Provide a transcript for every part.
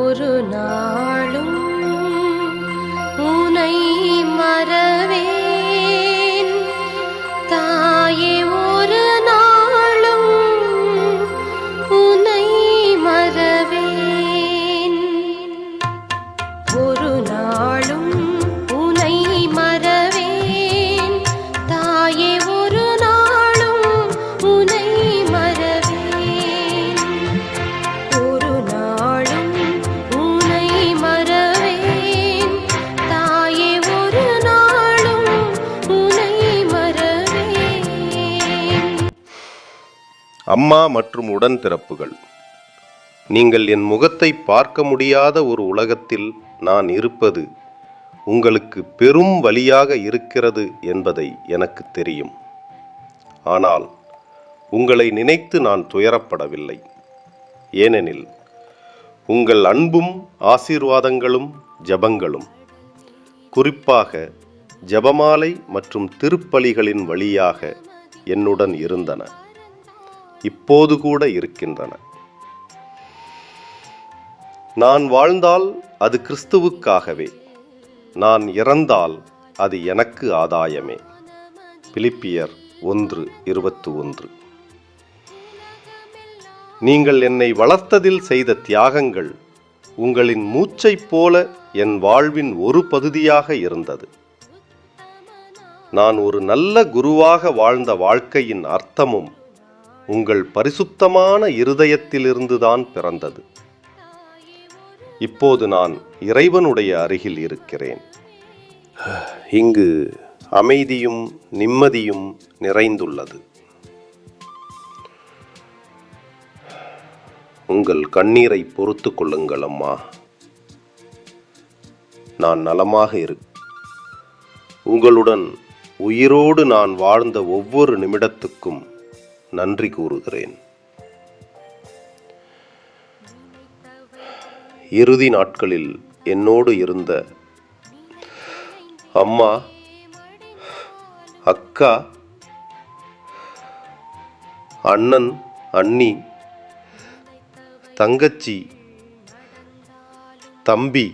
ஒரு நாளும் அம்மா மற்றும் உடன் திறப்புகள் நீங்கள் என் முகத்தை பார்க்க முடியாத ஒரு உலகத்தில் நான் இருப்பது உங்களுக்கு பெரும் வழியாக இருக்கிறது என்பதை எனக்கு தெரியும். ஆனால் உங்களை நினைத்து நான் துயரப்படவில்லை. ஏனெனில் உங்கள் அன்பும் ஆசீர்வாதங்களும் ஜபங்களும். குறிப்பாக ஜெபமாலை மற்றும் திருப்பலிகளின் வழியாக என்னுடன் இருந்தன. இப்போது கூட இருக்கின்றன. நான் வாழ்ந்தால் அது கிறிஸ்துவுக்காகவே. நான் இறந்தால் அது எனக்கு ஆதாயமே. பிலிப்பியர் ஒன்று இருபத்து ஒன்று நீங்கள் என்னை வளர்த்ததில் செய்த தியாகங்கள் உங்களின் மூச்சைப் போல என் வாழ்வின் ஒரு பகுதியாக இருந்தது. நான் ஒரு நல்ல குருவாக வாழ்ந்த வாழ்க்கையின் அர்த்தமும் உங்கள் பரிசுத்தமான இருதயத்திலிருந்துதான் பிறந்தது. இப்போது நான் இறைவனுடைய அருகில் இருக்கிறேன். இங்கு அமைதியும் நிம்மதியும் நிறைந்துள்ளது. உங்கள் கண்ணீரை பொறுத்து கொள்ளுங்கள் அம்மா. நான் நலமாக இரு. உங்களுடன் உயிரோடு நான் வாழ்ந்த ஒவ்வொரு நிமிடத்துக்கும் நன்றி கூறுகிறேன். இறுதி நாட்களில் என்னோடு இருந்த அம்மா அக்கா அண்ணன் அண்ணி தங்கச்சி தம்பி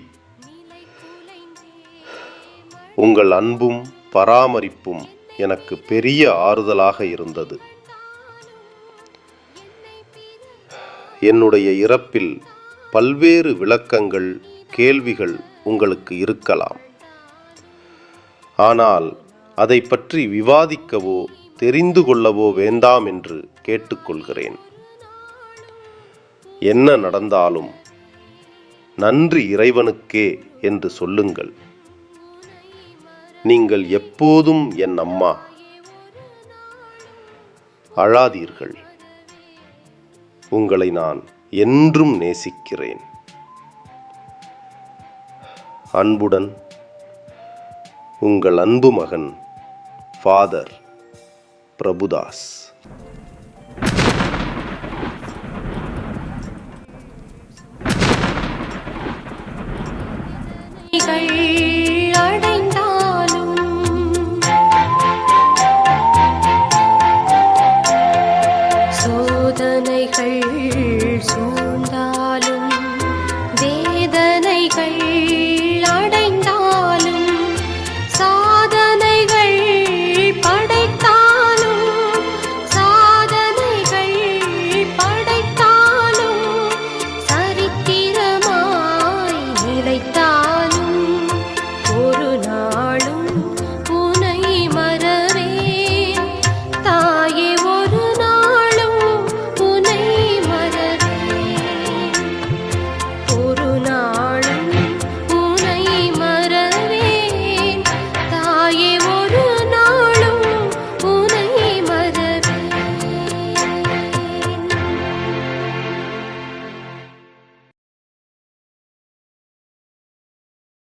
உங்கள் அன்பும் பராமரிப்பும் எனக்கு பெரிய ஆறுதலாக இருந்தது. என்னுடைய இறப்பில் பல்வேறு விளக்கங்கள் கேள்விகள் உங்களுக்கு இருக்கலாம். ஆனால் அதை பற்றி விவாதிக்கவோ தெரிந்து கொள்ளவோ வேண்டாம் என்று கேட்டுக்கொள்கிறேன். என்ன நடந்தாலும் நன்றி இறைவனுக்கே என்று சொல்லுங்கள். நீங்கள் எப்போதும் என் அம்மா. அழாதீர்கள். உங்களை நான் என்றும் நேசிக்கிறேன். அன்புடன் உங்கள் அன்பு மகன் ஃபாதர் பிரபுதாஸ். சோதனைகள்